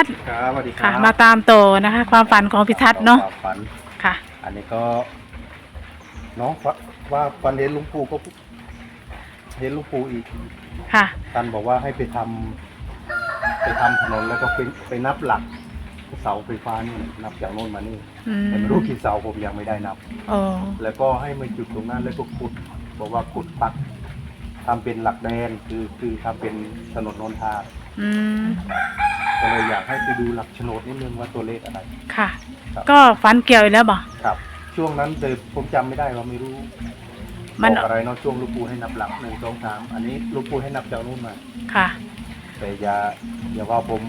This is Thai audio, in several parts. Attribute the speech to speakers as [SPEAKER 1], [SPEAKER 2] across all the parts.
[SPEAKER 1] ทัศน์
[SPEAKER 2] ครับสวัสดีค
[SPEAKER 1] ค่ะ
[SPEAKER 2] รับ
[SPEAKER 1] มาตามโตอนะคะ ความฝันของพิทัศน์เนาะ
[SPEAKER 2] ความฝัน
[SPEAKER 1] ค่ะ
[SPEAKER 2] อันนี้ก็ น้องฝันว่าฝันเห็นหลุงปู่ก็เห็นหลุงปู่อีก
[SPEAKER 1] ค่ะ
[SPEAKER 2] ตันบอกว่าให้ไปทำไปทำถนนแล้วก็ไปไปนับหลัก เสาไฟฟ้านี่นับจากโน่นมานี่
[SPEAKER 1] อืม
[SPEAKER 2] แต่ไม่รู้กี่เสาผมยังไม่ได้นับ
[SPEAKER 1] โอ้
[SPEAKER 2] แล้วก็ให้มาจุดตรงนั้นแล้วก็ขุด บอกว่าขุดปักทำเป็นหลักแดนคือคือทำเป็นถนนนนทาง
[SPEAKER 1] อืม
[SPEAKER 2] ก็เลยอยากให้ไปดูหลักโฉนดนิดนึงว่าตัวเลขอะไร
[SPEAKER 1] ค่ะ
[SPEAKER 2] ครับ
[SPEAKER 1] ก็ฝันเกี่ยวอีกแล้วบ่
[SPEAKER 2] ครับ ช่วงนั้นเดิผมจำไม่ได้ว่าไม่รู้
[SPEAKER 1] มัน
[SPEAKER 2] บอกอะไรเนาะช่วงลูกปูให้นับหลักหนึ่งสองสามอันนี้ลูกปูให้นับจากนู้นมา
[SPEAKER 1] ค่ะ
[SPEAKER 2] แต่อย่าอย่าว่าผม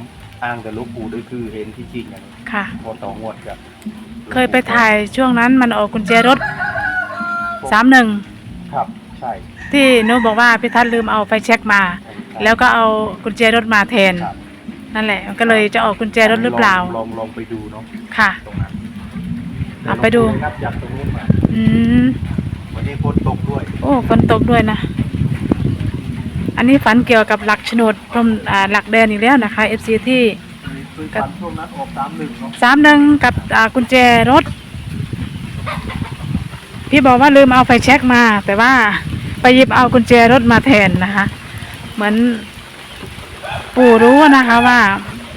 [SPEAKER 2] อ้างแต่ลูกปูด้วยคือเห็นที่จริงอย่างนี้
[SPEAKER 1] ค่ะ
[SPEAKER 2] พอต่องวดกับ
[SPEAKER 1] เคยไปถ่ายช่วงนั้นมันออกกุญแจรถสามหนึ่ง
[SPEAKER 2] ครับ ใช่
[SPEAKER 1] ที่หนุบอกว่าพิทัศน์ลืมเอาไฟเช็คมาแล้วก็เอากุญแจรถมาแทน
[SPEAKER 2] ครับ
[SPEAKER 1] นั่นแหละมันก็เลยจะออกกุญแจรถหรือเปล่า
[SPEAKER 2] ลองลองลองไปดูเนาะ
[SPEAKER 1] ค่ะ
[SPEAKER 2] ตรงนั้น
[SPEAKER 1] อะไปดู
[SPEAKER 2] แล้วลูกปูให้นับจากตรงนู้นมา
[SPEAKER 1] อืม
[SPEAKER 2] วันนี้ฝนตกด้วย
[SPEAKER 1] โอ้ฝนตกด้วยนะ อันนี้ฝันเกี่ยวกับหลักโฉนดพรมอ่าหลักแดนอีกแล้วนะคะ FC ที่
[SPEAKER 2] คือฟันช่วงนั้นออกสามหนึ่งเนาะ
[SPEAKER 1] สามหนึ่งกับอ่ากุญแจรถ พี่บอกว่าลืมเอาไฟแช็กมา แต่ว่าไปหยิบเอากุญแจรถมาแทนนะคะ เหมือน ปู่รู้นะคะว่า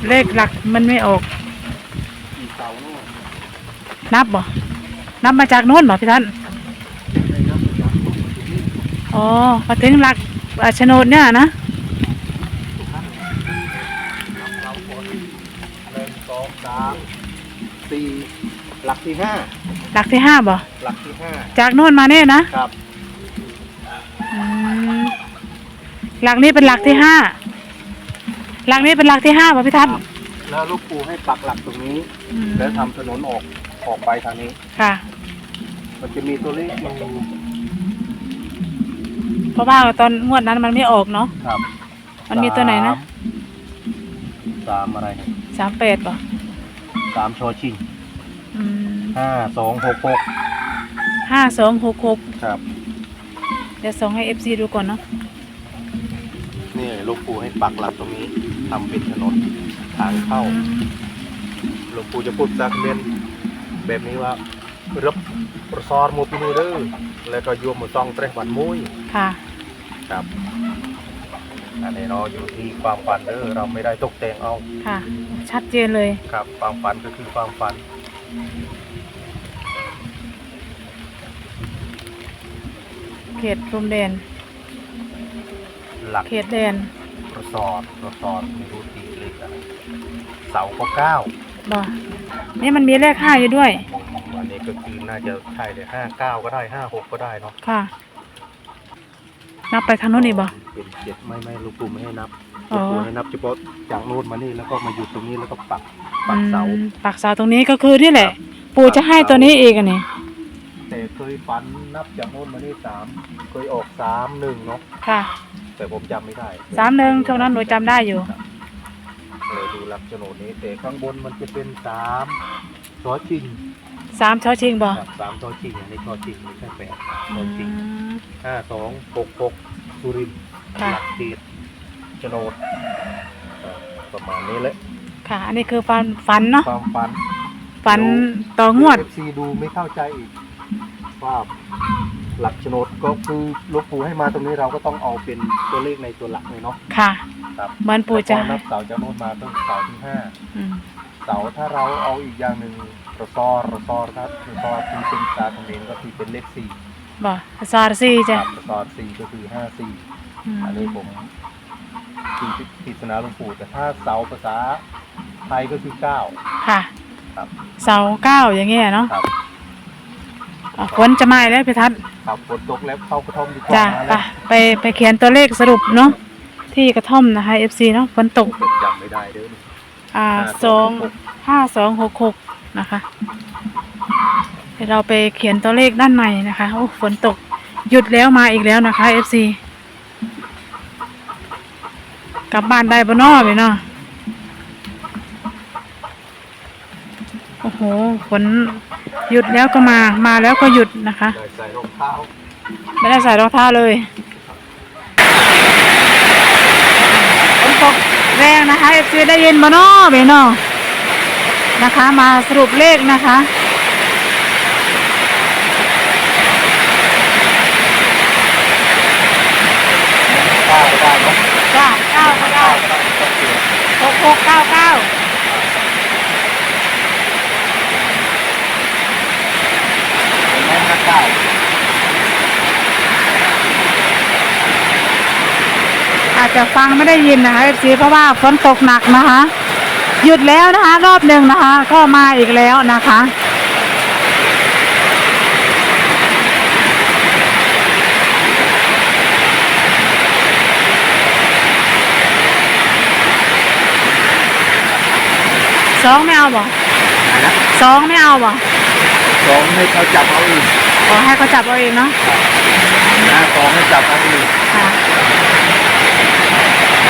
[SPEAKER 1] เลขหลักมันไม่ออก
[SPEAKER 2] อีเสาโน่น
[SPEAKER 1] นับบ่ นับมาจากโน้นบ่พี่ท่าน
[SPEAKER 2] ไม่นับจากตรงนี้
[SPEAKER 1] อ๋อมาถึงหลักอ่าโฉนดเนี่ยนะ
[SPEAKER 2] นับเราคนหนึ่งสองสามสี่หลักที่ห้า
[SPEAKER 1] หลักที่ห้าบ่
[SPEAKER 2] หลักที่ห้า
[SPEAKER 1] จากโน้นมาเนี่ยนะ ครับอืมหลักนี้เป็นหลักที่ห้า หลักนี้เป็นหลักที่ห้าป่ะพี่ทัศน์
[SPEAKER 2] แล้วลูกปูให้ปักหลักตรงนี้
[SPEAKER 1] อืม
[SPEAKER 2] แล้วทำถนนออกออกไปทางนี้
[SPEAKER 1] ค่ะ
[SPEAKER 2] มันจะมีตัวเลขอยู่
[SPEAKER 1] เพราะว่าตอนงวดนั้นมันไม่ออกเนาะ
[SPEAKER 2] ครับ
[SPEAKER 1] มันมีตัวไหนนะ
[SPEAKER 2] สามสามอะไรเนี่ย
[SPEAKER 1] สามแปดป่ะ
[SPEAKER 2] สามชอชิง
[SPEAKER 1] อืม
[SPEAKER 2] ห้าสองหกหก
[SPEAKER 1] ห้าสองหกหก
[SPEAKER 2] ครับ
[SPEAKER 1] เดี๋ยวส่งให้เอฟซีดูก่อนเนาะ
[SPEAKER 2] นี่ลูกปูให้ปักหลักตรงนี้ ทำเป็นถนนทางเข้า
[SPEAKER 1] อืม
[SPEAKER 2] หลวงปู่จะพูดซักเมนแบบนี้ว่ารับประสอรมูปินูเดอร์แล้วก็โยมมาซองเตรบันมุ้ย
[SPEAKER 1] ค่ะ
[SPEAKER 2] ครับอันนี้เราะอยู่ที่ความฝันเด้อเราไม่ได้ตกแต่งเอา
[SPEAKER 1] ค่ะ ชัดเจนเลย
[SPEAKER 2] ครับ ความฝันก็คือความฝัน
[SPEAKER 1] เขตพรมแดน
[SPEAKER 2] หลัก
[SPEAKER 1] เขตแดน
[SPEAKER 2] ประสอรประสอรไม่รู้ตีเลขอะไรเสาก็เก้า
[SPEAKER 1] บ่นี่มันมีเลขห้าอยู่ด้วย
[SPEAKER 2] อันนี้ก็คือน่าจะใช่เลยห้าเก้าก็ได้ห้าหกก็ได้เนาะ
[SPEAKER 1] ค่ะ นับไปทางโน้นอีกบ่
[SPEAKER 2] เป็นเจ็ดไม่ไม่หลูกปู่ไม่ให้นับ
[SPEAKER 1] อ๋
[SPEAKER 2] ลู
[SPEAKER 1] อ
[SPEAKER 2] กปู่ให้นับเฉพาะจากโน้นมานี่แล้วก็มาอยู่ตรงนี้แล้วก็ปักปักเสา
[SPEAKER 1] อืมปักเสาตรงนี้ก็คือนี่แหละ ปู่จะให้ตัวนี้อีกอันนี้
[SPEAKER 2] แต่เคยฝันนับจากโน้นมานี่สามเคยออกสามหนึ่งเนาะ
[SPEAKER 1] ค่ะ
[SPEAKER 2] แต่ผมจำไม่ได้
[SPEAKER 1] สามหนึ่งช่วงนั้นหนูจำได้อยู่
[SPEAKER 2] เลยดูลักษณะนี้แต่ข้างบนมันจะเป็นสามชอชิง
[SPEAKER 1] สามช้อชิงบ่
[SPEAKER 2] ครับสามชอชิงอันนี้ชอชิงไม่ใช่แปดช
[SPEAKER 1] อื
[SPEAKER 2] อชิง
[SPEAKER 1] ม
[SPEAKER 2] ห้าสองหกหกสุรินทร์
[SPEAKER 1] ค่ะ
[SPEAKER 2] หลักเขตโฉนดอ่าประมาณนี้แหละ
[SPEAKER 1] ค่ะ อันนี้คือฝันฝันเนาะ
[SPEAKER 2] ความฝัน
[SPEAKER 1] ฝันต่องวด
[SPEAKER 2] เอฟซีดูไม่เข้าใจอีกว่า หลักโฉนดก็คือหลูกปูให้มาตรงนี้เราก็ต้องเอาเป็นตัวเลขในตัวหลักเลยเนาะ
[SPEAKER 1] ค่ะ
[SPEAKER 2] ครับ
[SPEAKER 1] เหมือนปู่จะ
[SPEAKER 2] แล้วก็นับเสาจากโน้นมาต้องเสาที่ห้า
[SPEAKER 1] อืม
[SPEAKER 2] เสาถ้าเราเอาอีกอย่างหนึ่งระซอระซอครับระซอที่เป็นตาคำเขมนก็คือเป็นเลขสี่
[SPEAKER 1] บ่ซาร์ซี่
[SPEAKER 2] ค
[SPEAKER 1] จ้ะ
[SPEAKER 2] รับระซอสี่ก็คือห้าสี่
[SPEAKER 1] อืม
[SPEAKER 2] อันนี้ผมตีปริศนาหลวงปู่แต่ถ้าเสาภาษาไทยก็คือเก้า
[SPEAKER 1] ค่ะ
[SPEAKER 2] ครับ
[SPEAKER 1] เสาเก้าอย่างเงี้ยเนาะ
[SPEAKER 2] ครับ
[SPEAKER 1] อะฝนจะมาอีกแล้วพี่ทัศน์
[SPEAKER 2] ครับฝนตกแล้วเข้ากระท่อมดีกว่า
[SPEAKER 1] จ้ะ
[SPEAKER 2] มา
[SPEAKER 1] ไป
[SPEAKER 2] แล้ว
[SPEAKER 1] ไปไปเขียนตัวเลขสรุปเนาะที่กระท่อมนะคะ FC เนาะฝนตก
[SPEAKER 2] ผมจำไม่ได้เด้อ
[SPEAKER 1] อ่า
[SPEAKER 2] ห้า
[SPEAKER 1] ส
[SPEAKER 2] ส
[SPEAKER 1] อ
[SPEAKER 2] องงหก
[SPEAKER 1] ห้าสองหกหกนะคะเดี๋ยวเราไปเขียนตัวเลขด้านในนะคะโอ้ฝนตกหยุดแล้วมาอีกแล้วนะคะ FC กลับบ้านได้บนนอไปเนาะโอ้โหฝน หยุดแล้วก็มา มาแล้วก็หยุดนะคะ
[SPEAKER 2] ได้ใส่รองเท้า
[SPEAKER 1] ไม่ได้ใส่รองเท้าเลยฝนตกแรแรงนะคะเอฟซีได้ยินบ่เนาะเบเนาะนะคะ มาสรุปเลขนะคะ
[SPEAKER 2] ป้าก็ได้เนาะ
[SPEAKER 1] จ้าเก้าก็ได้
[SPEAKER 2] ป้าก็ต้องเสีย
[SPEAKER 1] หกหกเก้าเก้า
[SPEAKER 2] แม่นักเก้า
[SPEAKER 1] อาจจะฟังไม่ได้ยินนะคะเอฟซีเพราะว่าฝนตกหนักนะคะ หยุดแล้วนะคะ รอบหนึ่งนะคะ ก็มาอีกแล้วนะคะสองไม่เอาบ่
[SPEAKER 2] นะ
[SPEAKER 1] สองไม่เอาบ่
[SPEAKER 2] สองให้เขาจับเอาอีก
[SPEAKER 1] ขอให้เขาจับเอาเองเนาะ
[SPEAKER 2] นะสองให้จับเอาอีก
[SPEAKER 1] ค่ะอั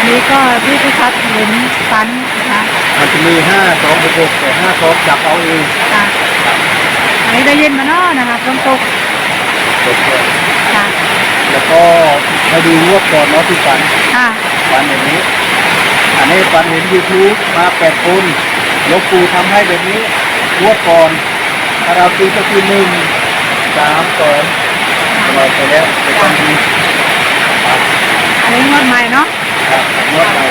[SPEAKER 1] นนี้ก็ที่พิพัฒน์เห็นฟันนะคะ
[SPEAKER 2] มันจะมีห้าสองหกหกแต่ห้าสองจับเอาเอง
[SPEAKER 1] ค่ะอันนี้ได้ยินมาเนาะนะคะฝนตก
[SPEAKER 2] จบเลย
[SPEAKER 1] ค่ะ
[SPEAKER 2] แล้วก็มาดูงวดก่อนเนาะที่ฝัน
[SPEAKER 1] ค่ะ
[SPEAKER 2] ฝันอย่างนี้ อันนี้ฝันเห็นยูทูบมาแปดคนหลวงปู่ทำให้แบบนี้งวดก่อนถ้าเราดูก็คือหนึ่งสามสองเราไปแล้วไปตอนนี้ครับ
[SPEAKER 1] อันนี้งวดใหม่เนาะ
[SPEAKER 2] ครับงวดใหม่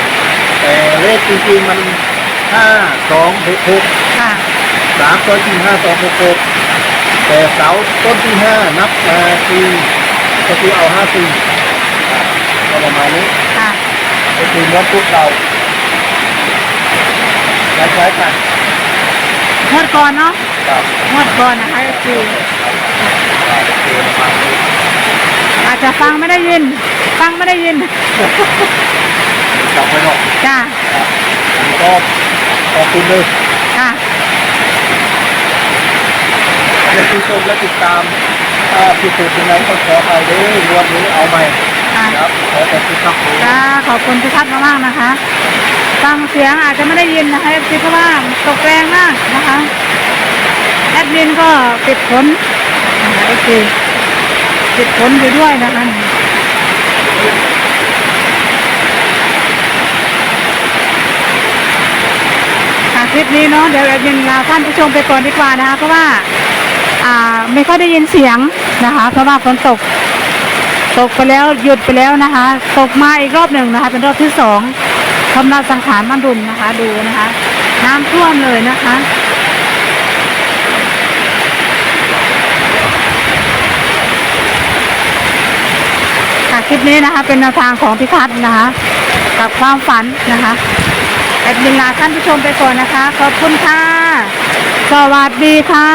[SPEAKER 2] แต่เลขจริงๆมันห้าสองหกหก
[SPEAKER 1] ค่ะ
[SPEAKER 2] สามตัวจริงห้าสองหกหกแต่เสาต้นที่ห้านับมาคือก็คือเอาห้าสี่ก็ประมาณนี้
[SPEAKER 1] ค่ะ
[SPEAKER 2] ก็คือม้วนปุ๊บเราคล้ายๆกัน
[SPEAKER 1] งวดก่อนเนาะ
[SPEAKER 2] ครับ
[SPEAKER 1] งวดก่อนนะคะก็คือ
[SPEAKER 2] คือประมาณนี้
[SPEAKER 1] อาจจะฟังไม่ได้ยิน ฟังไม่ได้ยิน
[SPEAKER 2] จับไว้หรอก
[SPEAKER 1] จ้า
[SPEAKER 2] ครับอันนี้ก็ขอบคุณเลย
[SPEAKER 1] ค่ะ
[SPEAKER 2] อย่าติดชมและติดตามถ้าผิดถูกยังไงก็ขอไปด้วยรวมนี้เอาใหม่
[SPEAKER 1] ค่ะ
[SPEAKER 2] ครับขอขอบคุณครับผม
[SPEAKER 1] จ้าขอบคุณพิพัฒน์มากๆนะคะฟังเสียงอาจจะไม่ได้ยินนะคะเอฟซีเพราะว่าตกแรงมากนะคะแอดมินก็ติดผลนะคะเอฟซีติดผลอยู่ด้วยนะคะ คลิปนี้เนาะเดี๋ยวแอดมินลาท่านผู้ชมไปก่อนดีกว่านะคะเพราะว่าอ่าไม่ค่อยได้ยินเสียงนะคะ เพราะว่าฝนตก ตกไปแล้วหยุดไปแล้วนะคะ ตกมาอีกรอบหนึ่งนะคะ เป็นรอบที่สองทำนาสังขารมันดุนนะคะดูนะคะ น้ำท่วมเลยนะคะค่ะคลิปนี้นะคะเป็นแนวทางของพิพัฒน์นะคะ กับความฝันนะคะ แอดมินลาท่านผู้ชมไปก่อนนะคะ ขอบคุณค่ะ สวัสดีค่ะ